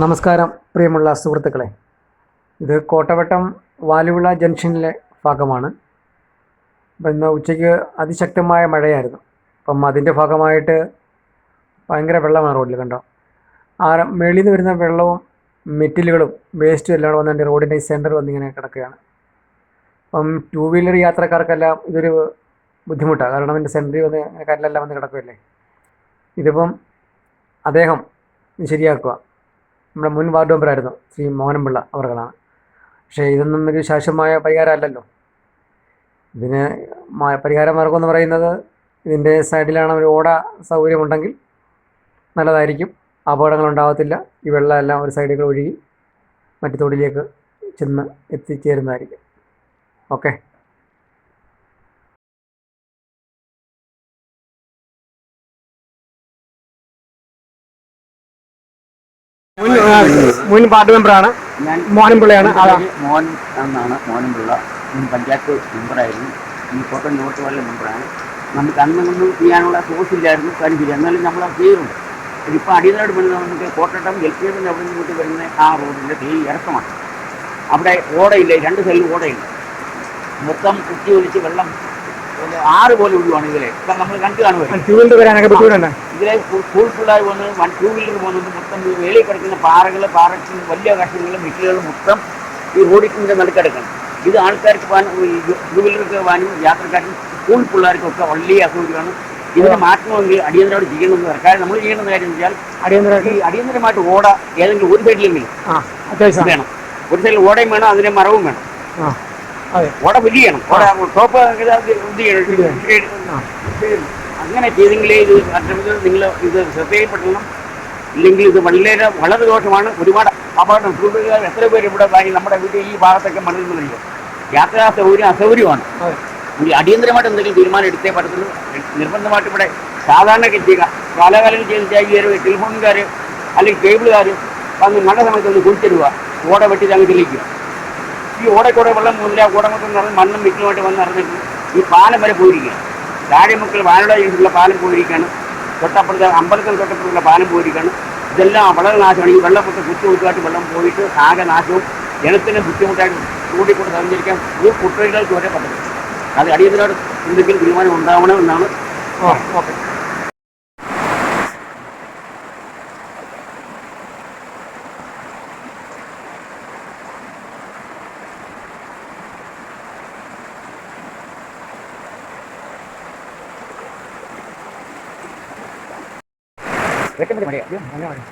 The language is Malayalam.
നമസ്കാരം പ്രിയമുള്ള സുഹൃത്തുക്കളെ. ഇത് കോട്ടവട്ടം വാലുവിള ജംഗ്ഷനിലെ ഭാഗമാണ്. അപ്പം ഇന്ന് ഉച്ചയ്ക്ക് അതിശക്തമായ മഴയായിരുന്നു. അപ്പം അതിന്റെ ഭാഗമായിട്ട് ഭയങ്കര വെള്ളമാണ് റോഡിൽ കണ്ടോ. ആ മേളിൽ നിന്ന് വരുന്ന വെള്ളവും മെറ്റിലുകളും വേസ്റ്റും എല്ലാം കൂടെ വന്നുകൊണ്ട് റോഡിന്റെ സെന്റർ വന്നിങ്ങനെ കിടക്കുകയാണ്. അപ്പം ടൂ വീലർ യാത്രക്കാർക്കെല്ലാം ഇതൊരു ബുദ്ധിമുട്ടാണ്. കാരണം എന്റെ സെന്ററിൽ വന്ന് കല്ലെല്ലാം വന്ന് കിടക്കുമല്ലേ ഇതിപ്പം അദ്ദേഹം ശരിയാക്കുക. നമ്മുടെ മുൻ വാർഡ് മെമ്പറായിരുന്നു ശ്രീ മോഹനപിള്ള അവർകളാണ്. പക്ഷേ ഇതൊന്നും ഒരു ശാശ്വതമായ പരിഹാരമല്ലല്ലോ. ഇതിന് പരിഹാര മാർഗം എന്ന് പറയുന്നത് ഇതിന്റെ സൈഡിലാണ് ഒരു ഓട സൗകര്യമുണ്ടെങ്കിൽ നല്ലതായിരിക്കും. അപകടങ്ങൾ ഉണ്ടാകത്തില്ല ഈ വെള്ളമെല്ലാം ഒരു സൈഡിൽ ഒഴുകി മറ്റു തോടിലേക്ക് ചെന്ന് എത്തിച്ചേരുന്നതായിരിക്കും. ഓക്കെ. മുൻ മുൻ വാർഡ് മെമ്പറാണ്. മോഹൻപിള്ളയാണ് മോഹൻ എന്നാണ്. മോഹൻപിള്ള മുൻ പഞ്ചായത്ത് മെമ്പറായിരുന്നു. ഈ കോട്ടയം നോർത്ത് വാർഡിലെ മെമ്പറാണ്. നമുക്ക് അന്നൊന്നും ചെയ്യാനുള്ള സോഴ്സ് ഇല്ലായിരുന്നു. ചെയ്യാം എന്നാലും നമ്മൾ അത് ചെയ്യുന്നുണ്ട് ഇപ്പോൾ അടിയന്തരമായിട്ട് വരുന്നത് നമുക്ക് കോട്ടട്ടം എൽ പി എമ്മിന്റെ അവിടെ നിന്ന് വരുന്ന ആ റോഡിന്റെ തീ ഇറക്കമാണ്. അവിടെ ഓടയില്ല. രണ്ട് സൈഡിൽ ഓടയില്ല. മൊത്തം കുത്തി ഒലിച്ച് വെള്ളം ആറ് പോലെ ഒഴുകുവാണ് ഇതിലെ. ഇപ്പം നമ്മൾ കണ്ടു കാണുമല്ലോ ടൂ വീലർ വരാനൊക്കെ ബുദ്ധിമുട്ടുണ്ട് ഇതിലെ ഫുൾ ഫുള്ളായി വന്ന് വൺ ടൂ വീലർ പോകുന്നത് മൊത്തം വേലി കിടക്കുന്ന പാറകൾ പാറയ്ക്കും വലിയ കഷ്ണങ്ങളും മിറ്റുകളും മൊത്തം ഈ റോഡിന്റെ നടുക്കിടക്കണം. ഇത് ആൾക്കാർക്ക് പോകാൻ ടൂ വീലർക്ക് പോകാനും യാത്രക്കാർക്കും സ്കൂൾ പിള്ളേർക്കൊക്കെ വലിയ അസൗകര്യമാണ് ഇതിനെ മാറ്റണമെങ്കിൽ അടിയന്തരമായിട്ട് ചെയ്യണമെന്ന് സർക്കാർ നമ്മൾ ചെയ്യണമെന്ന കാര്യം വെച്ചാൽ അടിയന്തരമായിട്ട്? ഈ അടിയന്തരമായിട്ട് ഓട ഏതെങ്കിലും ഒരു സൈഡിലെങ്കിലും വേണം. ഒരു സൈഡിൽ ഓടയും വേണം അതിനെ മറവും വേണം. ഓട വലിയ ചെയ്യണം. ഓട ടോപ്പ് ഇത് ചെയ്യണം. അങ്ങനെ ചെയ്തെങ്കിലേ ഇത് നിങ്ങൾ ഇത് ശ്രദ്ധയിൽപ്പെടണം. ഇല്ലെങ്കിൽ ഇത് വളരെ വളരെ ദോഷമാണ്. ഒരുപാട് അപകടം. കൂടുതലുകാർ എത്ര പേര് ഇവിടെ വാങ്ങി നമ്മുടെ വീട്ടിൽ ഈ ഭാഗത്തൊക്കെ മണ്ണിൽ യാത്രാ സൗകര്യം അസൗകര്യമാണ്. അടിയന്തരമായിട്ട് എന്തെങ്കിലും തീരുമാനം എടുത്തേ പറ്റത്തുള്ളൂ. നിർബന്ധമായിട്ട് ഇവിടെ സാധാരണ ചെയ്യുക. കാലാകാലം ചെയ്ത് ഒരു ടെലിഫോണുകാർ അല്ലെങ്കിൽ കേബിളുകാർ വന്ന് മഴ സമയത്ത് ഒന്ന് കുഴിച്ചിടുക. ഓട വെട്ടി അങ്ങ് തെളിയിക്കുക. ഈ ഓടക്കൂടെ വെള്ളം പോകുന്നില്ല ഓടമുട്ടം നിറഞ്ഞ് മണ്ണും വിറ്റുമായിട്ട് വന്ന് നിറഞ്ഞിട്ട് ഈ പാലം വരെ പോയിരിക്കുകയാണ്. താഴെമുക്കൽ വാനട ചെയ്തിട്ടുള്ള പാലം പോയിരിക്കുകയാണ്. തൊട്ടപ്പുറത്തെ അമ്പലത്തിൽ തൊട്ടപ്പുറത്തുള്ള പാലം പോയിരിക്കുകയാണ്. ഇതെല്ലാം വളരെ നാശമാണ്. ഈ വെള്ളപ്പൊക്കെ മൊത്തം വെള്ളം പോയിട്ട് ആകെ നാശവും ജനത്തിന് ബുദ്ധിമുട്ടായിട്ട് കൂടിക്കൊണ്ട് സഞ്ചരിക്കാൻ ഒരു കുട്ടികൾക്ക് വരെ പറ്റും. അത് അടിയന്തരമായിട്ട് എന്തെങ്കിലും തീരുമാനം ഉണ്ടാവണമെന്നാണ് ഓക്കെ. വെട്ടം മഴയാണ്